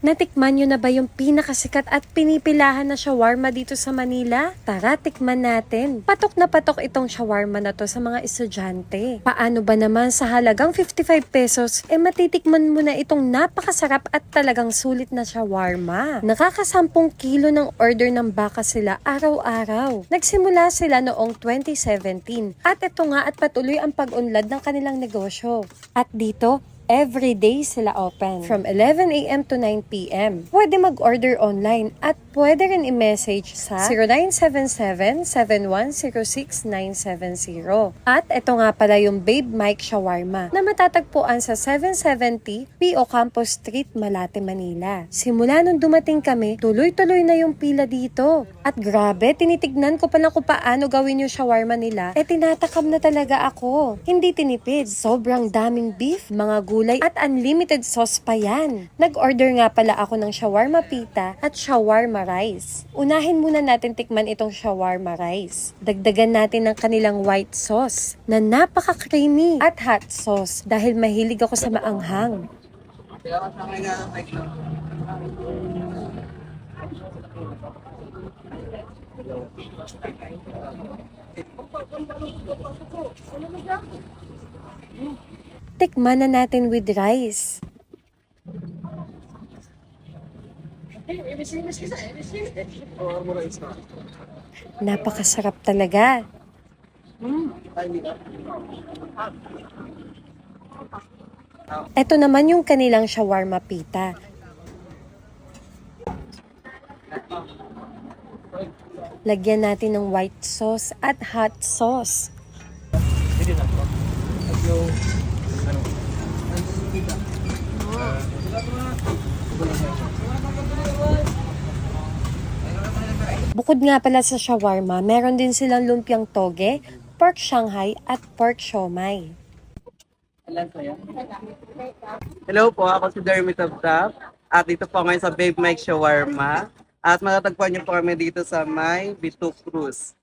Natikman nyo na ba yung pinakasikat at pinipilahan na shawarma dito sa Manila? Tara, tikman natin. Patok na patok itong shawarma na to sa mga estudyante. Paano ba naman sa halagang 55 pesos, eh matitikman mo na itong napakasarap at talagang sulit na shawarma. Nakakasampung kilo ng order ng baka sila araw-araw. Nagsimula sila noong 2017 at ito nga at patuloy ang pag-unlad ng kanilang negosyo. At dito, Every day sila open from 11 a.m. to 9 p.m. Pwede mag-order online at pwede rin i-message sa 0977-7106970. At ito nga pala yung Babe Mike Shawarma na matatagpuan sa 770 P.O. Campus Street, Malate, Manila. Simula nung dumating kami, tuloy-tuloy na yung pila dito. At grabe, tinitignan ko pa lang kung paano gawin yung shawarma nila. Eh tinatakam na talaga ako. Hindi tinipid. Sobrang daming beef, mga gulay at unlimited sauce pa yan. Nag-order nga pala ako ng shawarma pita at shawarma rice. Unahin muna natin tikman itong shawarma rice. Dagdagan natin ng kanilang white sauce na napaka-creamy at hot sauce dahil mahilig ako sa maanghang. Tikman na natin with rice. Napakasarap talaga. Ito naman yung kanilang shawarma pita. Lagyan natin ng white sauce at hot sauce. Bukod nga pala sa shawarma, meron din silang lumpiang toge, pork shanghai at pork siomai. Hello po, ako si Dermot of Tap. At dito po ngayon sa Babe Mike Shawarma. At matatagpuan niyo po kami dito sa May Bitu Cruz.